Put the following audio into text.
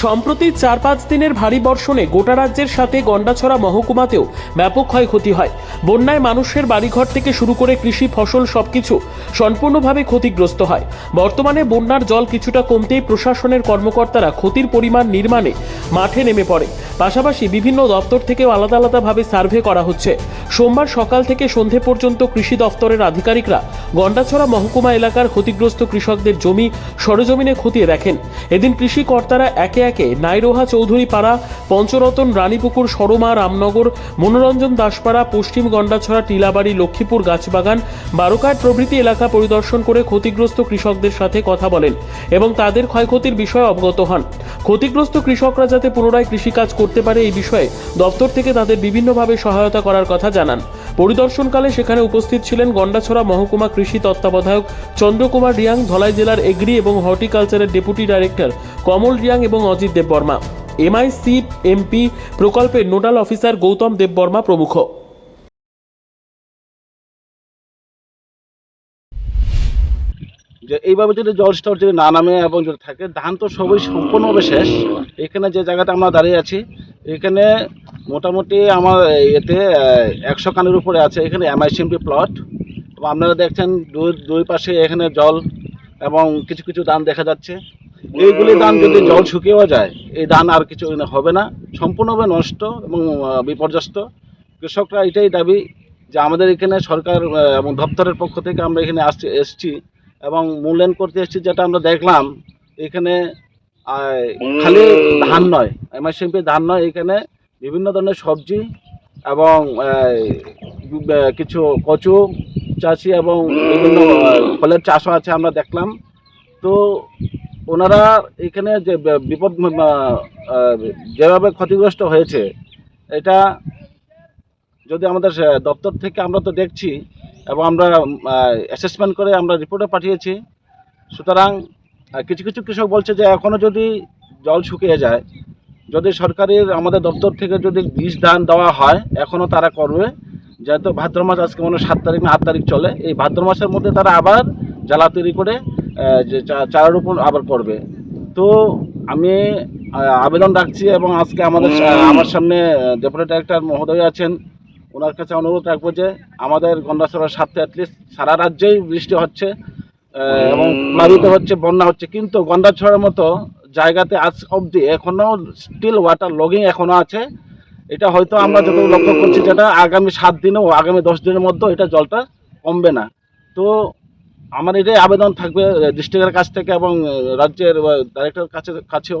সম্প্রতি চার পাঁচ দিনের ভারী বর্ষণে গোটা রাজ্যের সাথে গন্ডাছড়া মহকুমাতেও ব্যাপক ক্ষয়ক্ষতি হয়। বন্যায় মানুষের বাড়িঘর থেকে শুরু করে কৃষি, ফসল সবকিছু সম্পূর্ণভাবে ক্ষতিগ্রস্ত হয়। বর্তমানে বন্যার জল কিছুটা কমতেই প্রশাসনের কর্মকর্তারা ক্ষতির পরিমাণ নির্মাণে মাঠে নেমে পড়ে। পাশাপাশি বিভিন্ন দপ্তর থেকেও আলাদা আলাদাভাবে সার্ভে করা হচ্ছে। সোমবার সকাল থেকে সন্ধে পর্যন্ত কৃষি দপ্তরের আধিকারিকরা গন্ডাছড়া মহকুমা এলাকার ক্ষতিগ্রস্ত কৃষকদের জমি সরজমিনে খতিয়ে দেখেন। এদিন কৃষি কর্তারা একে একে নাইরোহা চৌধুরী পাড়া পঞ্চরতন রানীপুকুর, সরমা, রামনগর, মনোরঞ্জন দাসপাড়া, পশ্চিম গন্ডাছড়া, টিলাবাড়ি, লক্ষ্মীপুর গাছবাগান বারোকাট প্রভৃতি এলাকা পরিদর্শন করে ক্ষতিগ্রস্ত কৃষকদের সাথে কথা বলেন এবং তাদের ক্ষয়ক্ষতির বিষয়ে অবগত হন। ক্ষতিগ্রস্ত কৃষকরা যাতে পুনরায় কৃষিকাজ করতে পারে এই বিষয়ে দপ্তর থেকে তাদের বিভিন্নভাবে সহায়তা করার কথা জানান। পরিদর্শনকালে সেখানে উপস্থিত ছিলেন গন্ডাছড়া মহকুমা কৃষি তত্ত্বাবধায়ক চন্দ্রকুমার রিয়াং, ধলাই জেলার এগ্রি এবং হর্টিকালচারের ডেপুটি ডাইরেক্টর কমল রিয়াং এবং অজিত দেববর্মা। এমআইসি এমপি প্রকল্পের নোডাল অফিসার গৌতম দেববর্মা প্রমুখ। যে এইভাবে যদি জল স্টোর যদি না নামে এবং যদি থাকে, ধান তো সবই সম্পূর্ণভাবে শেষ। এখানে যে জায়গাটা আমরা দাঁড়িয়ে আছি, এখানে মোটামুটি আমার এতে একশো কানের উপরে আছে এখানে এমআইসিএমপি প্লট আপনারা দেখছেন দুই দুই পাশে এখানে জল এবং কিছু কিছু ধান দেখা যাচ্ছে। এইগুলি ধান যদি জল শুকিয়েও যায়, এই ধান আর কিছু হবে না। সম্পূর্ণভাবে নষ্ট এবং বিপর্যস্ত। কৃষকরা এটাই দাবি যে আমাদের এখানে সরকার এবং দপ্তরের পক্ষ থেকে আমরা এখানে আসছি, এসছি। এবং মূল্যায়ন করতে এসেছি যেটা আমরা দেখলাম এখানে খালি ধান নয় এমআইসিএমপি ধান নয় এখানে বিভিন্ন ধরনের সবজি এবং কিছু কচু চাষি এবং বিভিন্ন ফলের চাষও আছে আমরা দেখলাম। তো ওনারা এখানে যে বিপদ যেভাবে ক্ষতিগ্রস্ত হয়েছে এটা যদি আমাদের দপ্তর থেকে আমরা তো দেখছি এবং আমরা অ্যাসেসমেন্ট করে আমরা রিপোর্টে পাঠিয়েছি সুতরাং কিছু কিছু কৃষক বলছে যে এখনও যদি জল শুকিয়ে যায় যদি সরকারের আমাদের দপ্তর থেকে যদি বীজ দান দেওয়া হয় এখনও তারা করবে। যেহেতু ভাদ্র মাস আজকে মনে হয় সাত তারিখ না আট তারিখ চলে এই ভাদ্র মাসের মধ্যে তারা আবার জ্বালা তৈরি করে যে চারা রোপণ আবার করবে। তো আমি আবেদন রাখছি এবং আজকে আমাদের আমার সামনে ডেপুটি ডাইরেক্টর মহোদয় আছেন। ওনার কাছে অনুরোধ রাখব যে আমাদের গন্ডাছড়ার সাথে অ্যাটলিস্ট সারা রাজ্যেই বৃষ্টি হচ্ছে এবং প্লাবিত হচ্ছে, বন্যা হচ্ছে। কিন্তু গন্ডাছড়ার মতো জায়গাতে আজ অবধি এখনও স্টিল ওয়াটার লগিং এখনও আছে। এটা হয়তো আমরা যত লক্ষ্য করছি যেটা আগামী সাত দিনেও, আগামী দশ দিনের মধ্যে এটা জলটা কমবে না। তো আমার এটাই আবেদন থাকবে ডিস্ট্রিক্টের কাছ থেকে এবং রাজ্যের ডাইরেক্টর কাছে কাছেও।